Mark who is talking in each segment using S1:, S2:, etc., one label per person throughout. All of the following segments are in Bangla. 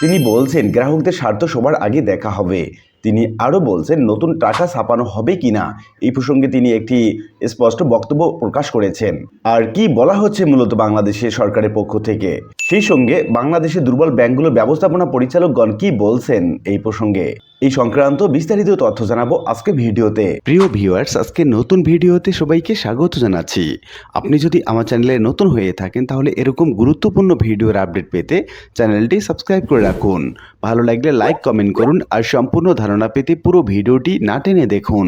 S1: তিনি বলছেন, গ্রাহকদের স্বার্থ সবার আগে দেখা হবে। তিনি আরও বলছেন, নতুন টাকা ছাপানো হবে কি না? এই প্রসঙ্গে তিনি একটি স্পষ্ট বক্তব্য প্রকাশ করেছেন। আর কি বলা হচ্ছে মূলত বাংলাদেশের সরকারের পক্ষ থেকে? সেই সঙ্গে বাংলাদেশের দুর্বল ব্যাংকগুলোর ব্যবস্থাপনা পরিচালকগণ কি বলছেন এই প্রসঙ্গে? এই সংক্রান্ত বিস্তারিত তথ্য জানাব আজকে ভিডিওতে।
S2: প্রিয় ভিউয়ার্স আজকে নতুন ভিডিওতে সবাইকে স্বাগত জানাচ্ছি। আপনি যদি আমার চ্যানেলে নতুন হয়ে থাকেন, তাহলে এরকম গুরুত্বপূর্ণ ভিডিওর আপডেট পেতে চ্যানেলটি সাবস্ক্রাইব করে রাখুন। ভালো লাগলে লাইক কমেন্ট করুন আর সম্পূর্ণ ধারণা পেতে পুরো ভিডিওটি না টেনে দেখুন।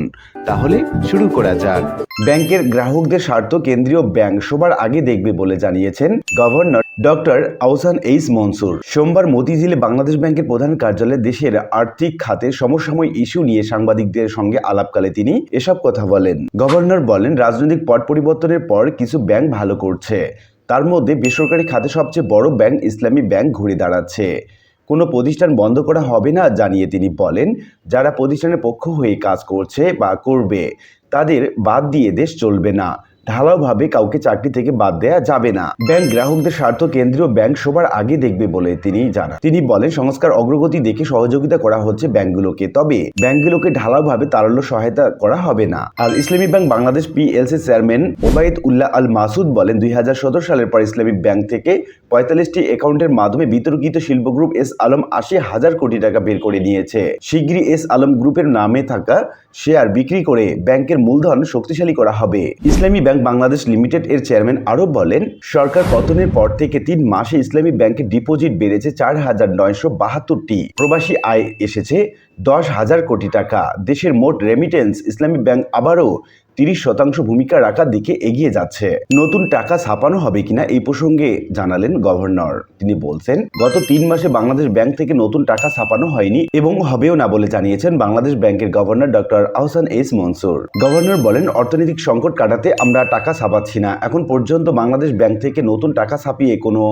S2: তাহলে শুরু করা যাক।
S1: ব্যাংকের গ্রাহকদের স্বার্থ কেন্দ্রীয় ব্যাংক সবার আগে দেখবে বলে জানিয়েছেন governor doctor Ahsan H Mansur. সোমবার মতিঝিলে বাংলাদেশ ব্যাংকের প্রধান কার্যালয়ে দেশের আর্থিক খাতের সমসাময়িক ইস্যু নিয়ে সাংবাদিকদের সঙ্গে আলাপকালে তিনি এসব কথা বলেন। গভর্নর বলেন, রাজনৈতিক পট পরিবর্তনের পর কিছু ব্যাংক ভালো করছে। তার মধ্যে বেসরকারি খাতে সবচেয়ে বড় ব্যাংক ইসলামী ব্যাংক ঘুরে দাঁড়াচ্ছে। কোনো প্রতিষ্ঠান বন্ধ করা হবে না জানিয়ে তিনি বলেন, যারা প্রতিষ্ঠানের পক্ষ হয়ে কাজ করছে বা করবে, তাদের বাদ দিয়ে দেশ চলবে না। ঢালাওভাবে কাউকে চাকরি থেকে বাদ দেয়া যাবে না। ব্যাংক গ্রাহকদের স্বার্থ কেন্দ্রীয় ব্যাংক সবার আগে দেখবে বলে তিনি জানান। তিনি বলেন, সংস্কার অগ্রগতি দেখে সহযোগিতা করা হচ্ছে ব্যাংকগুলোকে, তবে ব্যাংকগুলোকে ঢালাওভাবে তারল্য সহায়তা করা হবে না। আর Islami bank Bangladesh PLC chairman Obaid Ullah Al Masud বলেন, দুই সালের পর ইসলামী ব্যাংক থেকে পঁয়তাল্লিশটি অ্যাকাউন্টের মাধ্যমে বিতর্কিত শিল্প গ্রুপ এস আলম আশি হাজার কোটি টাকা বের করে নিয়েছে। শিগগিরই এস আলম গ্রুপের নামে থাকা শেয়ার বিক্রি করে ব্যাংকের মূলধন শক্তিশালী করা হবে। ইসলামী ব্যাংক বাংলাদেশ লিমিটেড এর চেয়ারম্যান আরও বলেন, সরকার পতনের পর থেকে তিন মাসে ইসলামী ব্যাংকে ডিপোজিট বেড়েছে চার হাজার নয়শো বাহাত্তরটি। প্রবাসী আয় এসেছে দশ হাজার কোটি টাকা। দেশের মোট রেমিটেন্স ইসলামী ব্যাংক আবারও তিরিশ শতাংশ ভূমিকা রাখার দিকে এগিয়ে যাচ্ছে। নতুন টাকা ছাপানো হবে কিনা এই প্রসঙ্গে জানালেন গভর্নর। তিনি বলছেন, গত তিন মাসে বাংলাদেশ ব্যাংক থেকে নতুন টাকা ছাপানো হয়নি এবং হবেও না বলে জানিয়েছেন বাংলাদেশ ব্যাংকের governor doctor Ahsan H Mansur. Governor বলেন, অর্থনৈতিক সংকট কাটাতে আমরা টাকা ছাপাচ্ছি না। এখন পর্যন্ত বাংলাদেশ ব্যাংক থেকে নতুন টাকা ছাপিয়ে কোনো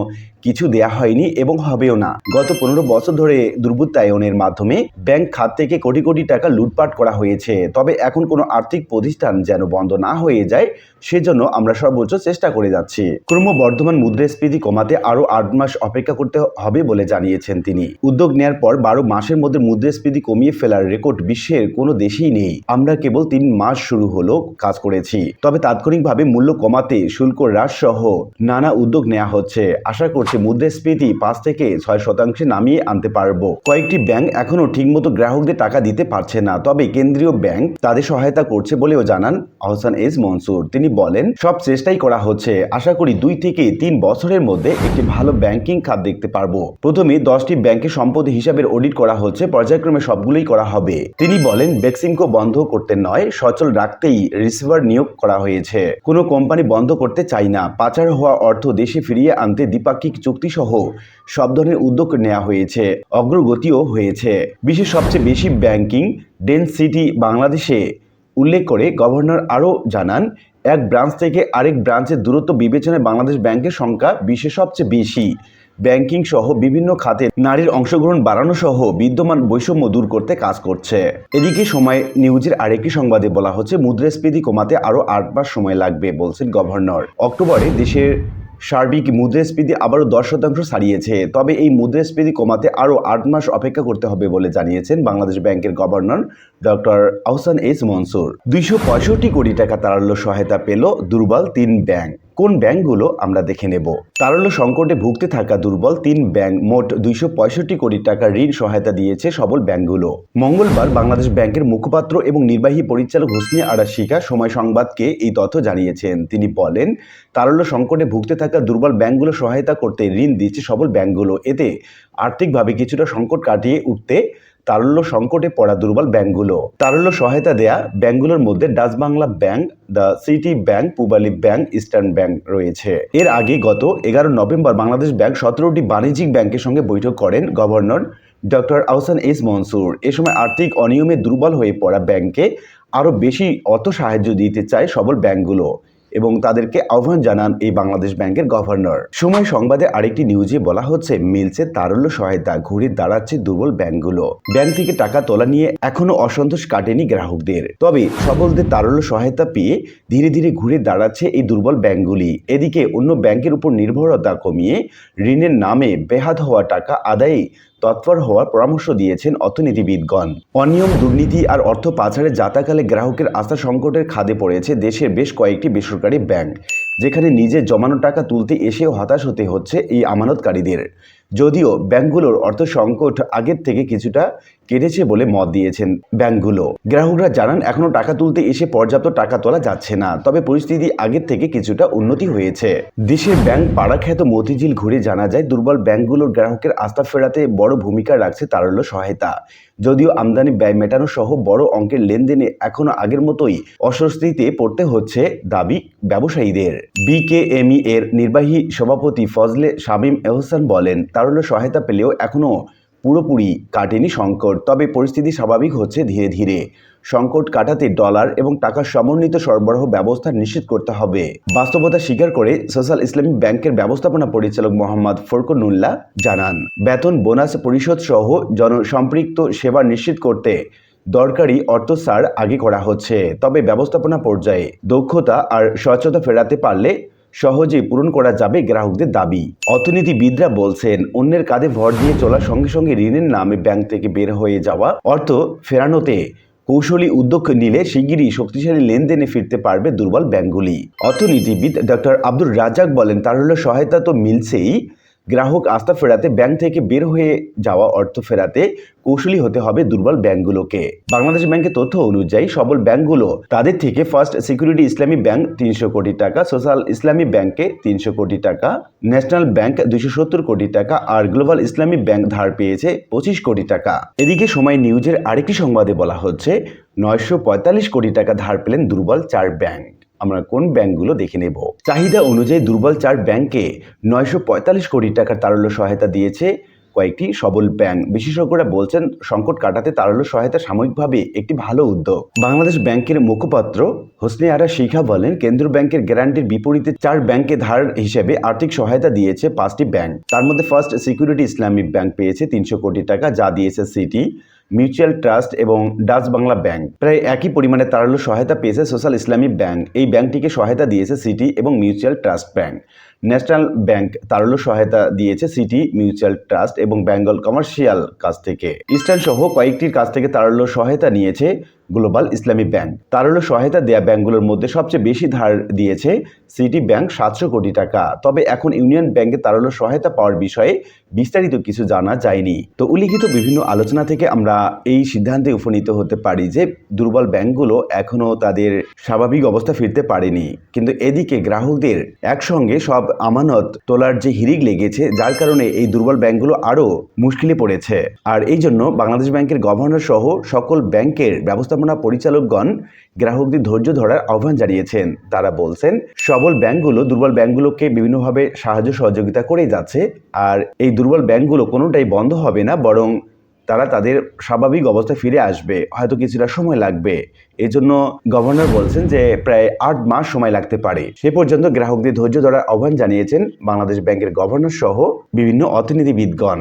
S1: কিছু দেয়া হয়নি এবং হবেও না। গত পনেরো বছর ধরে দুর্বৃত্তায়নের মাধ্যমে ব্যাংক খাত থেকে কোটি কোটি টাকা লুটপাট করা হয়েছে। তবে এখন কোনো আর্থিক প্রতিষ্ঠান যেন বন্ধ না হয়ে যায়, সেজন্য আমরা সর্বোচ্চ চেষ্টা করে যাচ্ছি। ক্রমবর্ধমান মুদ্রাস্ফীতি কমাতে আরও আট মাস অপেক্ষা করতে হবে বলে জানিয়েছেন তিনি। উদ্যোগ নেয়ার পর বারো মাসের মধ্যে মুদ্রাস্ফীতি কমিয়ে ফেলার রেকর্ড বিশ্বের কোনো দেশেই নেই। আমরা কেবল তিন মাস শুরু হলো কাজ করেছি। তবে তাৎক্ষণিকভাবে মূল্য কমাতে শুল্ক হ্রাস সহ নানা উদ্যোগ নেওয়া হচ্ছে। আশা করছি মুদ্রাস্ফীতি পাঁচ থেকে ছয় শতাংশে নামিয়ে আনতে পারব। কয়েকটি ব্যাংক এখনও ঠিকমতো গ্রাহকদের টাকা দিতে পারছে না। তবে কেন্দ্রীয় ব্যাংক তাদের সহায়তা করছে বলেও জানান আহসান এস মনসুর, তিনি বলেন, সব চেষ্টাই করা হচ্ছে। আশা করি দুই থেকে তিন বছরের মধ্যে একটি ভালো ব্যাংকিং খাত দেখতে পারব। প্রথমে দশটি ব্যাংকের সম্পদ হিসাবের অডিট করা হচ্ছে, পর্যায়ক্রমে সবগুলোই করা হবে। তিনি বলেন বেক্সিমকো বন্ধ করতে নয়, সচল রাখতেই রিসিভার নিয়োগ করা হয়েছে। কোনো কোম্পানি বন্ধ করতে চাই না। পাচার হওয়া অর্থ দেশে ফিরিয়ে আনতে দ্বিপাক্ষিক চুক্তি সহ সব ধরনের উদ্যোগ নেওয়া হয়েছে, অগ্রগতিও হয়েছে। বিশ্বের সবচেয়ে বেশি ব্যাংকিং ডেনসিটি বাংলাদেশে। উল্লেখ করে গভর্নর আরও জানান, এক ব্রাঞ্চ থেকে আরেক ব্রাঞ্চের দূরত্ব বিবেচনায় বাংলাদেশ ব্যাংকের সংখ্যা বিশ্বের সবচেয়ে বেশি। ব্যাংকিং সহ বিভিন্ন খাতে নারীর অংশগ্রহণ বাড়ানো সহ বিদ্যমান বৈষম্য দূর করতে কাজ করছে। এদিকে সময় নিউজের আরেকটি সংবাদে বলা হচ্ছে, মুদ্রাস্ফীতি কমাতে আরও আট মাস সময় লাগবে, বলছেন গভর্নর। অক্টোবরে দেশের সার্বিক মুদ্রাস্ফীতি আবারও দশ শতাংশ ছাড়িয়েছে। তবে এই মুদ্রাস্ফীতি কমাতে আরও আট মাস অপেক্ষা করতে হবে বলে জানিয়েছেন বাংলাদেশ ব্যাংকের governor doctor Ahsan H Mansur. দুইশো পঁয়ষট্টি কোটি টাকা তারল্য সহায়তা পেল দুর্বল তিন ব্যাংক। কোন ব্যাংকগুলো আমরা দেখে নেব? তারল্য সংকটে ভুগতে থাকা দুর্বল তিন ব্যাংক। মোট দুইশো পঁয়ষট্টি কোটি টাকা ঋণ সহায়তা দিয়েছে সবল ব্যাংকগুলো। মঙ্গলবার বাংলাদেশ ব্যাংকের মুখপাত্র এবং নির্বাহী পরিচালক হোসনি আরা শিকা সময় সংবাদকে এই তথ্য জানিয়েছেন। তিনি বলেন তারল্য সংকটে ভুগতে থাকা দুর্বল ব্যাংকগুলো সহায়তা করতে ঋণ দিচ্ছে সবল ব্যাংকগুলো। এতে আর্থিকভাবে কিছুটা সংকট কাটিয়ে উঠতে তারল্য সংকটে পড়া দুর্বল ব্যাংকগুলো। তারল্য সহায়তা দেয়া ব্যাংকগুলোর মধ্যে Dutch Bangla bank, the city bank, Pubali bank, eastern bank রয়েছে। এর আগে গত এগারো নভেম্বর বাংলাদেশ ব্যাংক সতেরোটি বাণিজ্যিক ব্যাংকের সঙ্গে বৈঠক করেন governor doctor Ahsan H Mansur. এ সময় আর্থিক অনিয়মে দুর্বল হয়ে পড়া ব্যাংকে আরও বেশি অর্থ সাহায্য দিতে চায় সবল ব্যাংকগুলো। এবং তাদেরকে আহ্বান জানান এই বাংলাদেশ ব্যাংকের গভর্নর। সময় সংবাদে আরেকটি নিউজে বলা হচ্ছে, মিলছে তারল্য সহায়তা ঘুরে দাঁড়াচ্ছে দুর্বল ব্যাংকগুলো। ব্যাংক থেকে টাকা তোলা নিয়ে এখনও অসন্তোষ কাটেনি গ্রাহকদের। তবে সবলদের তারল্য সহায়তা পেয়ে ধীরে ধীরে ঘুরে দাঁড়াচ্ছে এই দুর্বল ব্যাংকগুলি। এদিকে অন্য ব্যাংকের উপর নির্ভরতা কমিয়ে ঋণের নামে বেহাত হওয়া টাকা আদায়ে তৎপর হওয়ার পরামর্শ দিয়েছেন অর্থনীতিবিদগণ। অনিয়ম, দুর্নীতি আর অর্থ পাচারে যাতাকালে গ্রাহকের আস্থা সংকটের খাদে পড়েছে দেশের বেশ কয়েকটি বেসরকারি ব্যাংক, যেখানে নিজের জমানো টাকা তুলতে এসেও হতাশ হতে হচ্ছে এই আমানতকারীদের। যদিও ব্যাংকগুলোর অর্থ সংকট আগের থেকে কিছুটা কেটেছে বলে মত দিয়েছেন ব্যাংকগুলো। গ্রাহকরা জানান, এখনও টাকা তুলতে এসে পর্যাপ্ত টাকা তোলা যাচ্ছে না, তবে পরিস্থিতি আগের থেকে কিছুটা উন্নতি হয়েছে। দেশের ব্যাংক পাড়াখ্যাত মতিঝিল ঘুরে জানা যায়, দুর্বল ব্যাংকগুলোর গ্রাহকের আস্থা ফেরাতে বড় ভূমিকা রাখছে তার তারল্য সহায়তা। যদিও আমদানি ব্যয় মেটানো সহ বড় অঙ্কের লেনদেনে এখনও আগের মতোই অস্বস্তিতে পড়তে হচ্ছে দাবি ব্যবসায়ীদের। বিকেএমই এর নির্বাহী সভাপতি ফজলে শামীম এহসান বলেন, তারল্য সহায়তা পেলেও এখনও পুরোপুরি কাটেনি সংকট, তবে পরিস্থিতি স্বাভাবিক হচ্ছে ধীরে ধীরে। সংকট কাটাতে ডলার এবং টাকার সমন্বিত সরবরাহ ব্যবস্থা নিশ্চিত করতে হবে। বাস্তবতা স্বীকার করে সোশ্যাল ইসলামিক ব্যাংকের ব্যবস্থাপনা পরিচালক মোহাম্মদ ফরকনুল্লাহ জানান, বেতন, বোনাস পরিশোধ সহ জনসম্পৃক্ত সেবা নিশ্চিত করতে দরকারি অর্থসার আগে করা হচ্ছে। তবে ব্যবস্থাপনা পর্যায়ে দক্ষতা আর স্বচ্ছতা ফেরাতে পারলে সহজেই পূরণ করা যাবে গ্রাহকদের দাবি। অর্থনীতিবিদরা বলছেন, অন্যের কাঁধে ভর দিয়ে চলার সঙ্গে সঙ্গে ঋণের নামে ব্যাংক থেকে বের হয়ে যাওয়া, অর্থ ফেরানোতে কৌশলী উদ্যোগ নিলে শিগগিরই শক্তিশালী লেনদেনে ফিরতে পারবে দুর্বল ব্যাংকগুলি। অর্থনীতিবিদ ডক্টর আব্দুর রাজাক বলেন, তার হলো সহায়তা তো মিলছেই। গ্রাহক আস্থা ফেরাতে ব্যাংক থেকে বের হয়ে যাওয়া অর্থ ফেরাতে কৌশলী হতে হবে দুর্বল ব্যাংকগুলোকে। বাংলাদেশ ব্যাংকের তথ্য অনুযায়ী সবল ব্যাংকগুলো তাদের থেকে ফার্স্ট সিকিউরিটি ইসলামী ব্যাংক তিনশো কোটি টাকা, সোশ্যাল ইসলামী ব্যাংকে তিনশো কোটি টাকা, ন্যাশনাল ব্যাংক দুইশো সত্তর কোটি টাকা আর গ্লোবাল ইসলামী ব্যাংক ধার পেয়েছে পঁচিশ কোটি টাকা। এদিকে সময় নিউজের আরেকটি সংবাদে বলা হচ্ছে, নয়শো পঁয়তাল্লিশ কোটি টাকা ধার পেলেন দুর্বল চার ব্যাংক। আমরা কোন ব্যাংকগুলো দেখে নেব? চাহিদা অনুযায়ী দুর্বল চার ব্যাংকে নয়শো পঁয়তাল্লিশ কোটি টাকার তারল্য সহায়তা দিয়েছে কয়েকটি সবল ব্যাংক। বিশেষজ্ঞরা বলছেন, সংকট কাটাতে তারল্য সহায়তা সাময়িকভাবে একটি ভালো উদ্যোগ। বাংলাদেশ ব্যাংকের মুখপাত্র হোসনে আরা শিখা বলেন, কেন্দ্র ব্যাংকের গ্যারান্টির বিপরীতে চার ব্যাংকে ধার হিসেবে আর্থিক সহায়তা দিয়েছে পাঁচটি ব্যাংক। তার মধ্যে ফার্স্ট সিকিউরিটি ইসলামিক ব্যাংক পেয়েছে তিনশো কোটি টাকা, যা দিয়েছে সিটি। মিউচুয়াল ট্রাস্ট এবং ডাচ বাংলা ব্যাংক। প্রায় একই পরিমাণে তারালো সহায়তা পেয়েছে সোশ্যাল ইসলামী ব্যাংক। এই ব্যাংকটিকে সহায়তা দিয়েছে সিটি এবং mutual trust bank. National bank তারল্য সহায়তা দিয়েছে সিটি, মিউচুয়াল ট্রাস্ট এবং বেঙ্গল কমার্শিয়াল কাছ থেকে। ইস্টার্ন সহ কয়েকটির কাছ থেকে তারল্য সহায়তা নিয়েছে গ্লোবাল ইসলামী ব্যাংক। তারল্য সহায়তা দেয়া ব্যাংকগুলোর মধ্যে সবচেয়ে বেশি ধার দিয়েছে সিটি ব্যাংক সাতশো কোটি টাকা। তবে এখন ইউনিয়ন ব্যাংকে তারল্য সহায়তা পাওয়ার বিষয়ে বিস্তারিত কিছু জানা যায়নি। তো উল্লিখিত বিভিন্ন আলোচনা থেকে আমরা এই সিদ্ধান্তে উপনীত হতে পারি যে দুর্বল ব্যাংকগুলো এখনও তাদের স্বাভাবিক অবস্থা ফিরতে পারেনি। কিন্তু এদিকে গ্রাহকদের একসঙ্গে সব আমানত তোলার যে হিরিক লেগেছে, যার কারণে এই দুর্বল ব্যাংকগুলো আরও মুশকিলে পড়েছে। আর এই জন্য বাংলাদেশ ব্যাংকের গভর্নর সহ সকল ব্যাংকের ব্যবস্থাপনা পরিচালকগণ গ্রাহকদের ধৈর্য ধরার আহ্বান জানিয়েছেন। তারা বলছেন, সবল ব্যাংকগুলো দুর্বল ব্যাংকগুলোকে বিভিন্নভাবে সাহায্য সহযোগিতা করেই যাচ্ছে আর এই দুর্বল ব্যাংকগুলো কোনোটাই বন্ধ হবে না, বরং তারা তাদের স্বাভাবিক অবস্থায় ফিরে আসবে। হয়তো কিছুটা সময় লাগবে। এজন্য গভর্নর বলছেন যে প্রায় আট মাস সময় লাগতে পারে। সে পর্যন্ত গ্রাহকদের ধৈর্য ধরার আহ্বান জানিয়েছেন বাংলাদেশ ব্যাংকের গভর্নর সহ বিভিন্ন অর্থনীতিবিদগণ।